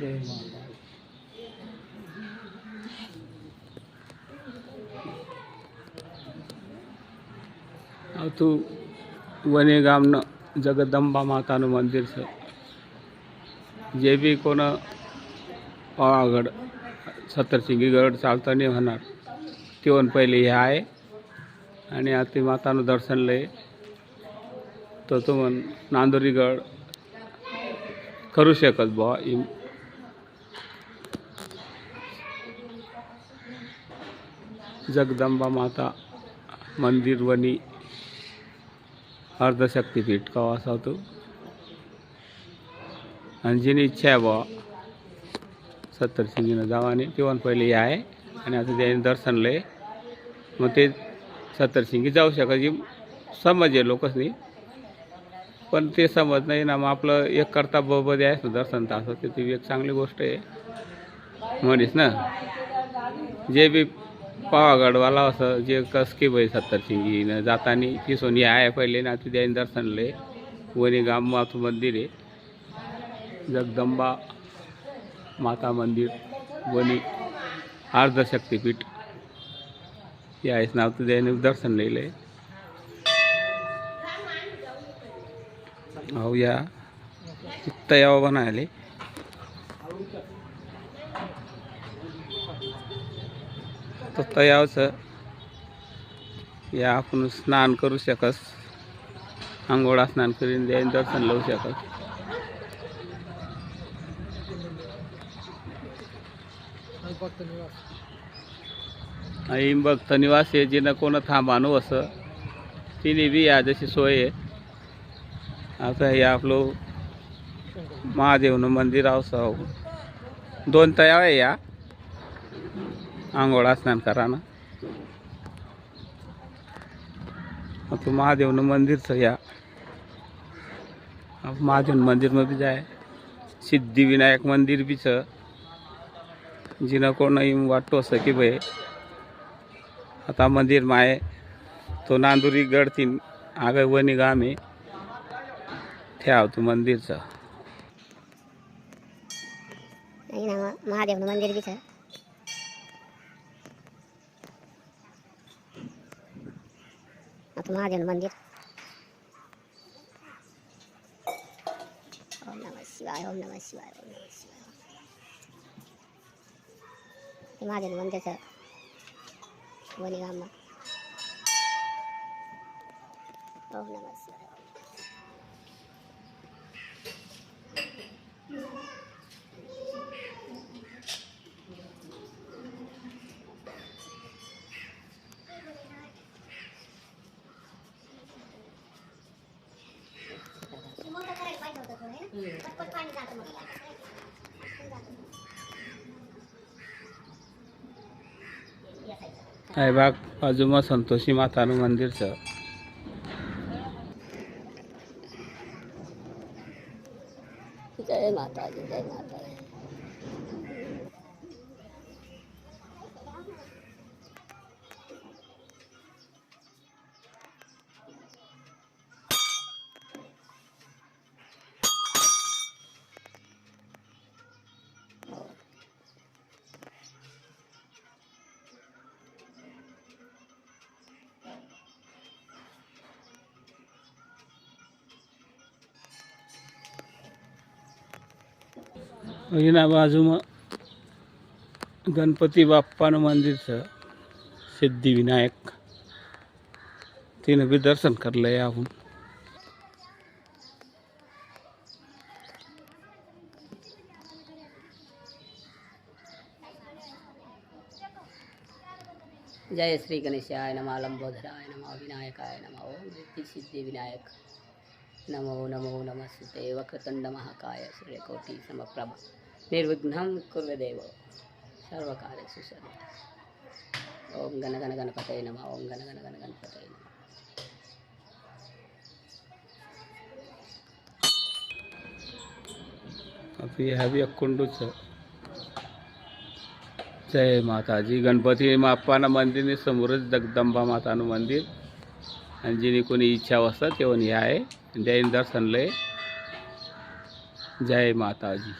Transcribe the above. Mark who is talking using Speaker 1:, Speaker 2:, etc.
Speaker 1: જય મા આવતું વને ગામનું જગદંબા માતાનું મંદિર છે. જે બી કોને પાવાગઢ સત્તરસિંગી ગઢ ચાલતા નહીં હનાર, તેઓને પહેલી આય અને આથી માતાનું દર્શન લે તો તું નાંદોરીગઢ ખરું છે કદબા એમ जगदंबा माता मंदिर वनी अर्धशक्तीपीठ कवा असा होतो. आणि जिनी इच्छा आहे बुवा सत्तर सिंगीनं जावाने. तेव्हा पहिले हे आहे. आणि आता त्याने दर्शन लय. मग ते सत्तर सिंगी जाऊ शकत जी समजे लोकच नाही पण ते समज नाही ना. मग आपलं एक करता बरोबर आहे ना दर्शन तर असं. ते ती एक चांगली गोष्ट आहे. म्हणीस ना. जे बी पावागडवाला असं जे कस की बाई सत्तर सिंगीनं जातानी ती सोनी आहे पहिले ना ती दर्शनले दर्शन लय. वणी गाम मातू मंदिर आहे. जगदंबा माता मंदिर वणी अर्धशक्तीपीठ हे आहेच नाव तर त्याने दर्शन लिहिलंय हो या तयाव बनायले तर तयावचं या आपण स्नान करू शकस. आंघोळा स्नान करून देईन दर्शन लावू शकस. आई भक्त निवास आहे जिनं कोण थांबानो असं. तिने बी या जशी सोय आहे. आता हे आपलं महादेवनं मंदिर असं दोन तयाव आहे या. आंघोळा स्नान करा ना तो महादेवनं मंदिरचं या. महादेव मंदिरमध्ये जाय. सिद्धिविनायक मंदिर बी च जिनं कोणही वाटतो असं की भाई आता मंदिर माय. तो नांदुरी गड तीन आग वनी गाम. आहे ठेव तू मंदिरचं.
Speaker 2: महादेव मंदिर बी गणपत महादेव मंदिर ओम नमः शिवाय ओम नमः शिवाय ओम नमः शिवाय महादेव मंदिर छ वनी गाममा ओम नमः
Speaker 1: शिवाय આઈબાગ બાજુમાં સંતોષી માતાનું મંદિર છે.
Speaker 2: જય માતાજી જય માતાજી.
Speaker 1: અહીંના બાજુમાં ગણપતિ બાપ્પાનું મંદિર છે સિદ્ધિ વિનાયક તેને બી દર્શન કરી લઈએ આવું
Speaker 3: જય શ્રી ગણેશાય નમઃ લંબોધરાય નમઃ વિનાયકાય નમઃ ઓમ સિદ્ધિ વિનાયક નમો નમો નમસ્તે વક્રતંડ મહાકાય સૂર્યકોટી સમપ્રભ निर्विघ्न कुर्वदेव सर्वकाले सुसर्व ओम गण गण गणपतय नम ओम गण गण गण गणपतय नम।
Speaker 1: अभी हवी जय माताजी। गणपती माप्पाना मंदिरने समोरच जगदंबा मातानं मंदिर। आणि जिने कोणी इच्छा असतात तेव्हा निहाय आहे जैन दर्शनलय जय माताजी।